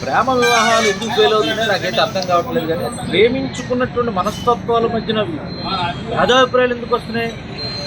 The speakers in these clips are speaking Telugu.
ప్రేమ వివాహాలు ఎందుకు ఫెయిల్ అవుతున్నాయో నాకైతే అర్థం కావట్లేదు కానీ ప్రేమించుకున్నటువంటి మనస్తత్వాల మధ్యన భేదాభిప్రాయాలు ఎందుకు వస్తున్నాయి?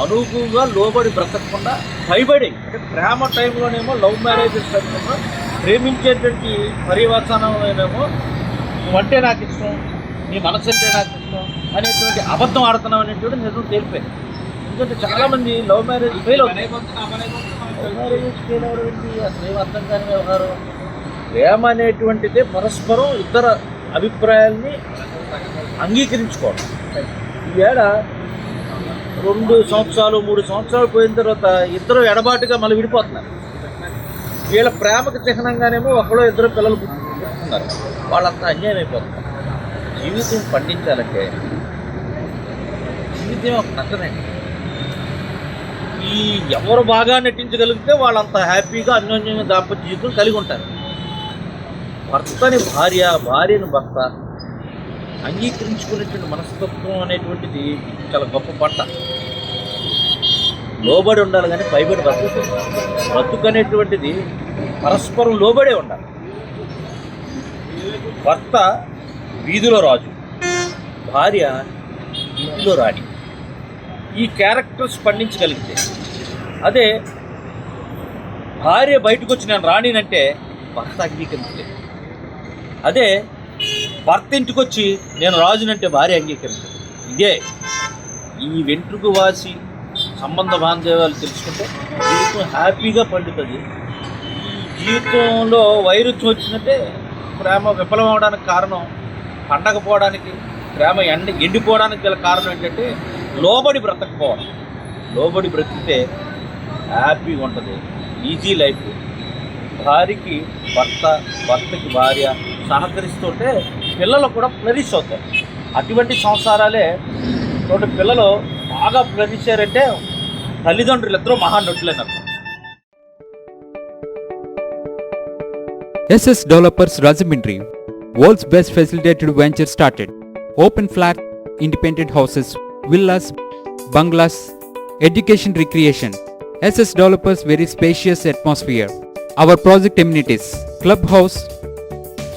అనుకుగా లోబడి బ్రతకకుండా భయపడి అంటే ప్రేమ టైంలోనేమో లవ్ మ్యారేజెస్ టైంలో ప్రేమించేటువంటి పరివర్తనమేమో నువ్వంటే నాకు ఇష్టం నీ మనసు అంటే నాకు ఇష్టం అనేటువంటి అబద్ధం ఆడుతున్నాం అనేటువంటి నిజం తెలిపాను ఎందుకంటే చాలామంది లవ్ మ్యారేజ్ ఫెయిల్ అవుతాయి లవ్ మ్యారేజ్ ఫెయిల్ అవడం ఏంటి? అసలు ఏం అర్థం కాని వ్యవహారం. ప్రేమ అనేటువంటిదే పరస్పరం ఇతర అభిప్రాయాల్ని అంగీకరించుకోవడం. ఈవేళ రెండు సంవత్సరాలు మూడు సంవత్సరాలు పోయిన తర్వాత ఇద్దరు ఎడబాటుగా మళ్ళీ విడిపోతున్నారు. వీళ్ళ ప్రేమకు చిహ్నంగానేమో ఒకళ్ళు ఇద్దరు పిల్లలు పుట్టుకుంటున్నారు. వాళ్ళంతా అన్యాయం అయిపోతున్నారు. జీవితం పండించాలంటే జీవితం ఒక నటనండి ఈ ఎవరు బాగా నటించగలిగితే వాళ్ళంత హ్యాపీగా అన్యోన్యంగా దాంపత్య జీవితం కలిగి ఉంటారు. భర్తని భార్య భార్యను భర్త అంగీకరించుకునేటువంటి మనస్తత్వం అనేటువంటిది చాలా గొప్ప పంట. లోబడి ఉండాలి కానీ పైబడి బ్రతుకు బ్రతుకు అనేటువంటిది పరస్పరం లోబడే ఉండాలి. భర్త వీధిలో రాజు భార్య ఇంటిలో రాణి. ఈ క్యారెక్టర్స్ పండించగలిగితే. అదే భార్య బయటకు వచ్చి నేను రానినంటే భర్త అంగీకరించలేదు. అదే భర్త ఇంటికి వచ్చి నేను రాజునంటే భార్య అంగీకరించదు. ఇదే ఈ వెంట్రుకు వాసి సంబంధ బాంధవ్యాలు తెలుసుకుంటే జీవితం హ్యాపీగా పండుతుంది. జీవితంలో వైరుధ్యం వచ్చినట్టే ప్రేమ విఫలం అవడానికి కారణం పండకపోవడానికి ప్రేమ ఎండ ఎండిపోవడానికి గల కారణం ఏంటంటే లోబడి బ్రతకపోవడం. లోబడి బ్రతికితే హ్యాపీగా ఉంటుంది. Easy life. భార్యకి భర్త భర్తకి భార్య సహకరిస్తుంటే పిల్లలు కూడా ఫ్లరిష్ అవుతాయి అటువంటి సంవత్సరాలే తోటి పిల్లలు బాగా ఫ్లరిషారంటే తల్లిదండ్రులు ఎద్దరు మహానటులేన SS developers Rajahmundry world's best facilitated venture started open flat independent houses villas bungalows education recreation SS developers very spacious atmosphere our project amenities club house